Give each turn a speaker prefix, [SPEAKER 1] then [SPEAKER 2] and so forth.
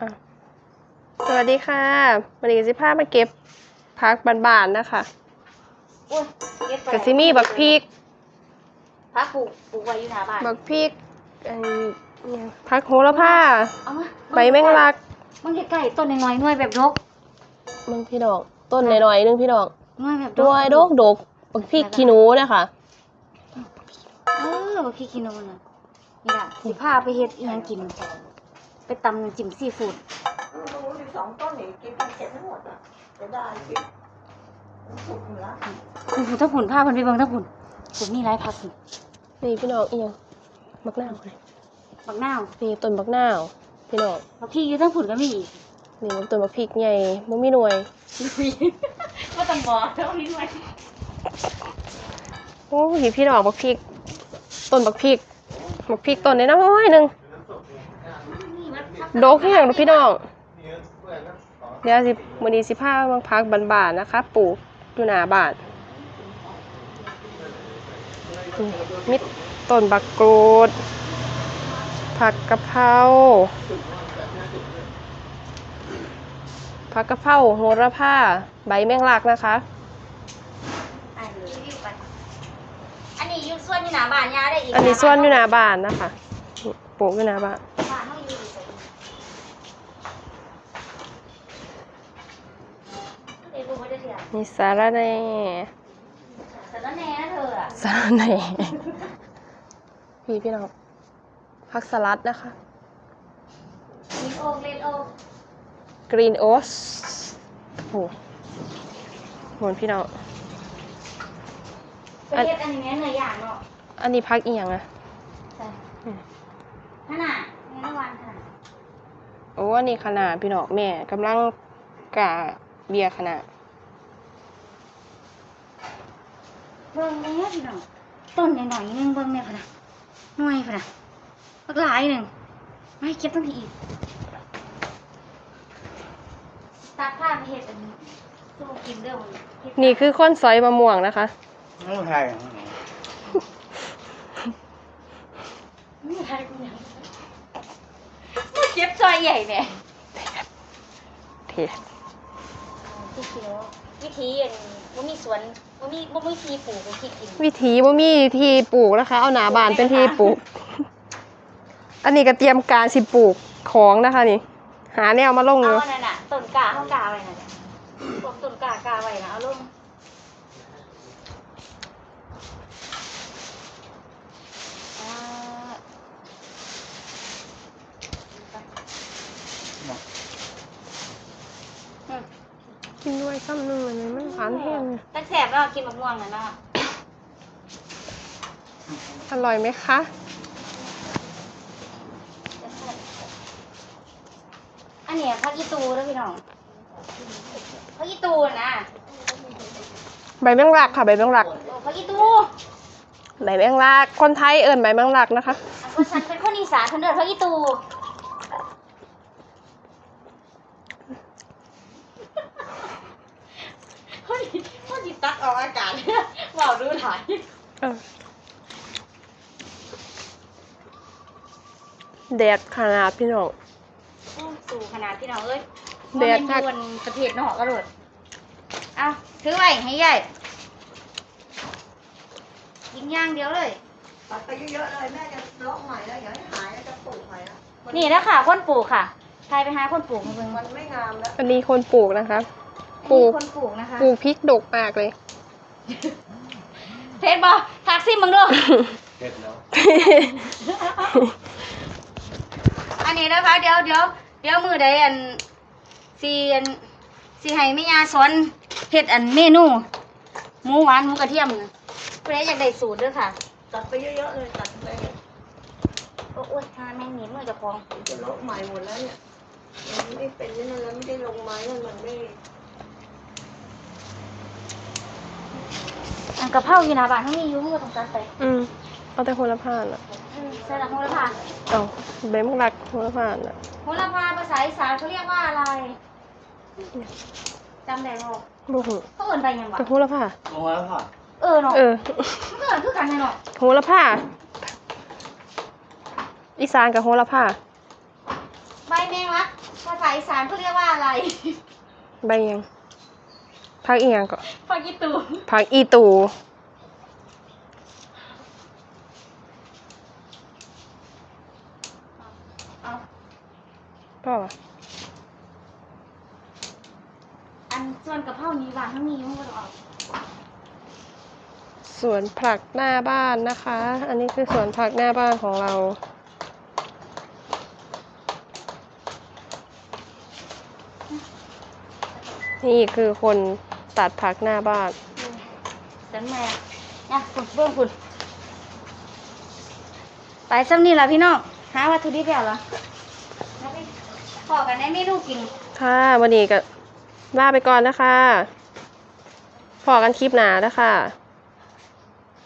[SPEAKER 1] อะสวัสดีค่ะวันนี้สิพามาเก็บพักบานๆนะคะ
[SPEAKER 2] โอ้ยเก็บไป
[SPEAKER 1] กะซิมีบักพริก
[SPEAKER 2] พักปลูกปลูกไว้อยู่หน้าบ้าน
[SPEAKER 1] บักพริกอันนี้พักโหระพา
[SPEAKER 2] เอามา
[SPEAKER 1] ใบแมงลัก
[SPEAKER 2] มันใกล้ๆต้นน้อยๆหน่วยแบบดก
[SPEAKER 1] มึงพี่ดอกต้นหน่อยๆนึงพี่ดอก
[SPEAKER 2] หน่วยแบบดก
[SPEAKER 1] ด้วยดกดกบักพริกขี้หนูนะคะ
[SPEAKER 2] เออบักพี่กินนมน่ะนี่ล่ะสิพาไปเฮ็ดอีหยังกิน ไปตำน้ำจิ้มซีฟู้ด
[SPEAKER 3] ดูดิสองต้นนี่กินกันเสร็จทั้งหมดอะจะได้กินมันสุกเหนือ
[SPEAKER 2] คุณผู้ทั้งผุนพาเพิ่นไปเบิ่งทั้งผุนผุนมีหลายผักนี่
[SPEAKER 1] นี่พี่น้องอีหยังบักนาวเลย
[SPEAKER 2] บักนาว
[SPEAKER 1] นี่ต้นบักนาวพี่น้อง
[SPEAKER 2] บักพี่อยู่ทั้งผุนก็มีอีก
[SPEAKER 1] นี่มันต้นบักพริกใหญ่บ่มีหน่วย
[SPEAKER 2] ก็ต้องบอกเท่านี้หน่วย
[SPEAKER 1] โอ้ยพี่น้องบักพริกต้นบักพริกบักพริกต้นน้อยๆหนึง
[SPEAKER 2] นี่มันผัก
[SPEAKER 1] ดกแห้งพี่น้อง เดี๋ยวสิมื้อนี้สิพาบางพักบานๆนะคะ ปลูกอยู่หน้าบ้านนี่มิต้นบักกรูด ผักกะเพราผักกะเพราโหระพาใบแมงลักนะคะ
[SPEAKER 2] อันนี้รีวิวกันอันนี้อยู่ส่วนอยู่หน้าบ้านยาได้อีก
[SPEAKER 1] อันนี้ส่วนอยู่หน้าบ้านนะคะนี่ปลูกอยู่หน้าบ้าน
[SPEAKER 2] บ้านเฮาอยู่อีกเดี๋ยวรู้ว่าจะเถียง
[SPEAKER 1] นี่สาระแหน่
[SPEAKER 2] แต่ละแน่นะเธออะ
[SPEAKER 1] สาระแหน่พี่พี่น้องผักสลัดนะคะ
[SPEAKER 2] มีโอ๊กเลดโอ๊ก
[SPEAKER 1] Green Oats โอ้โหหมนพี่น้อง
[SPEAKER 2] ไปเฮ็ดอันนี้แม่เนื้อย่างเนาะ
[SPEAKER 1] อันนี้พักอีหยังอะ
[SPEAKER 2] ใช่
[SPEAKER 1] อืม
[SPEAKER 2] ขนาดแม่ละวันขนาด
[SPEAKER 1] โอ้อันนี้ขนาดพี่น้องแม่กำลังกะเบียร์ขนาด
[SPEAKER 2] เบิ่งแม่พี่น้องต้นหน่อยๆนึงเบิ่งแม่พะนะหน่วยพะนะบักหลายหนึ่งไม่เก็บตั้งทีอีกตักผ้าไปเฮ็ดอันนี้สู้กินเด้อมันเฮ็ด
[SPEAKER 1] นี่คือข้นซอยมะม่วงนะคะ
[SPEAKER 3] ไม่ใช่
[SPEAKER 2] นี่ใครกูเนี่ยมาเก็บซอยใหญ่แม่
[SPEAKER 1] เท
[SPEAKER 2] ที่เขียว วิธีอันบ่มีสวนบ่มีบ่มีที่ปลูกบ่ที่กิน
[SPEAKER 1] วิถีบ่มีที่ปลูกนะคะ เอาหนาบานเป็นที่ปลูก อันนี้ก็เตรียมการสิปลูกของนะคะนี่ หาแนวมาลงอ
[SPEAKER 2] เอา
[SPEAKER 1] ยู่
[SPEAKER 2] อันนั้นน่ะต้นกาเฮากาไว้น่ะพวกต้นกากาไว้น่ะเอาลงอ่า อืม
[SPEAKER 1] กินด้วยซ้ำหนึงเลยมันหวานแห้งเลย
[SPEAKER 2] แต่แสบเนาะกินมะม่วงน่ะเนาะ
[SPEAKER 1] อร่อยไหมคะ
[SPEAKER 2] แต่แซ่บอันเนี้ยผักอีตูเด้อพี่น้องผักอีตูน่ะ
[SPEAKER 1] ใบแมงลักค่ะใบแมงลัก
[SPEAKER 2] โอ้ผักอีตู
[SPEAKER 1] ใบแมงลักคนไทยเอิ้นใบแมงลักนะคะ
[SPEAKER 2] อันว่าฉันเป็นคนอีสานคนเดินผักอีตูเฮ้ยเฮ้ยตัด ออกอากาศว้าวดูหลาย
[SPEAKER 1] เออแดดขนาดพี่น้อง
[SPEAKER 2] โอ้สู่ขนาดพี่น้องเอ้ย
[SPEAKER 1] แดด
[SPEAKER 2] คั
[SPEAKER 1] คั
[SPEAKER 2] ก
[SPEAKER 1] ก
[SPEAKER 2] บนประเทศนอกกระโดดเอาถือไว้ให้ใหญ่ยิงย่างเดียวเลย
[SPEAKER 3] ตัดไปเยอะๆเลยแม่จะเลาะใหม่แล้วอย่าให้หายแล้วจะปลูกใหม่แล้วมัน
[SPEAKER 2] นี่นะค่ะคนปลูกค่ะใครไปหาคนปลูกมาเบิ่ง
[SPEAKER 3] มันไม่งามแล้ว
[SPEAKER 1] อันนี้คนปลูกนะคะป
[SPEAKER 2] ป
[SPEAKER 1] ลู
[SPEAKER 2] ลู
[SPEAKER 1] ก
[SPEAKER 2] กคนปลูกนะคะ
[SPEAKER 1] ปลูกพริกดกมากเลย
[SPEAKER 2] เพชรบอทักซี่มึงด้วย
[SPEAKER 3] เผ็ดแล้ว
[SPEAKER 2] อันนี้นะคะ เดี๋ยวเดี๋ยวเดี๋ยวมือใดอันสีอันสีให้แม่ยาสอนเฮ็ดอันเมนูหมูหวานหมูกระเทียมนะเพื่ออยากได้สูตรด้วยค่ะ
[SPEAKER 3] ตัดไปเยอะๆเลยตัดไป
[SPEAKER 2] โอ้ยทานแม่งหนีมือเจะพอง
[SPEAKER 3] จะเลาะใหม่หมดแล้วเนี่ยมันไม่เป็นนั่นแล้วไม่ได้ลงไม้นั่นมันไม่
[SPEAKER 2] อันกะเพราอยู่หน้าบ้านทั้งนี้อยู่มึงก็ต้องการไป
[SPEAKER 1] อืมเอาแต่โหระพาน่ะ
[SPEAKER 2] อืมใส่ละโหระพา
[SPEAKER 1] เอาใบแมงลักโหระพาน่ะ
[SPEAKER 2] โหระพาภาษาอีสานเขาเรียกว่าอะไรจำได้บ่
[SPEAKER 1] บ่ฮู้
[SPEAKER 2] เขาเอิ้นไปหยังวะ
[SPEAKER 1] แต่โหระพา
[SPEAKER 3] ลงแล้วค่ะ
[SPEAKER 2] เออเนาะ
[SPEAKER 1] เออ
[SPEAKER 2] มันก็เอิ้นคือกันเลยเนาะ
[SPEAKER 1] โหระพาอีสานกับโหระพา
[SPEAKER 2] ใบแมงลักภาษาอีสานเขาเรียกว่าอะไร
[SPEAKER 1] ใบหยัง พักอีหยังก็
[SPEAKER 2] พอกีตู
[SPEAKER 1] พักอีตู
[SPEAKER 2] เอา
[SPEAKER 1] ก็ว่า
[SPEAKER 2] อันส่วนกะเพรานี้วางทั้งนี้มันก็ออก
[SPEAKER 1] สวนผักหน้าบ้านนะคะ อันนี้คือสวนผักหน้าบ้านของเรา นี่คือคน ตัดผักหน้าบ้าน
[SPEAKER 2] สันแม่นะคุณเบื้องคุณไปซ้ำนี่ละพี่น้องหาวัตถุดิบแล้วเหรอแล้วไปขอกันในเมนูกิน
[SPEAKER 1] ค่ะวันนี้ก็ลาไปก่อนนะคะพอกันคลิปหนานะคะ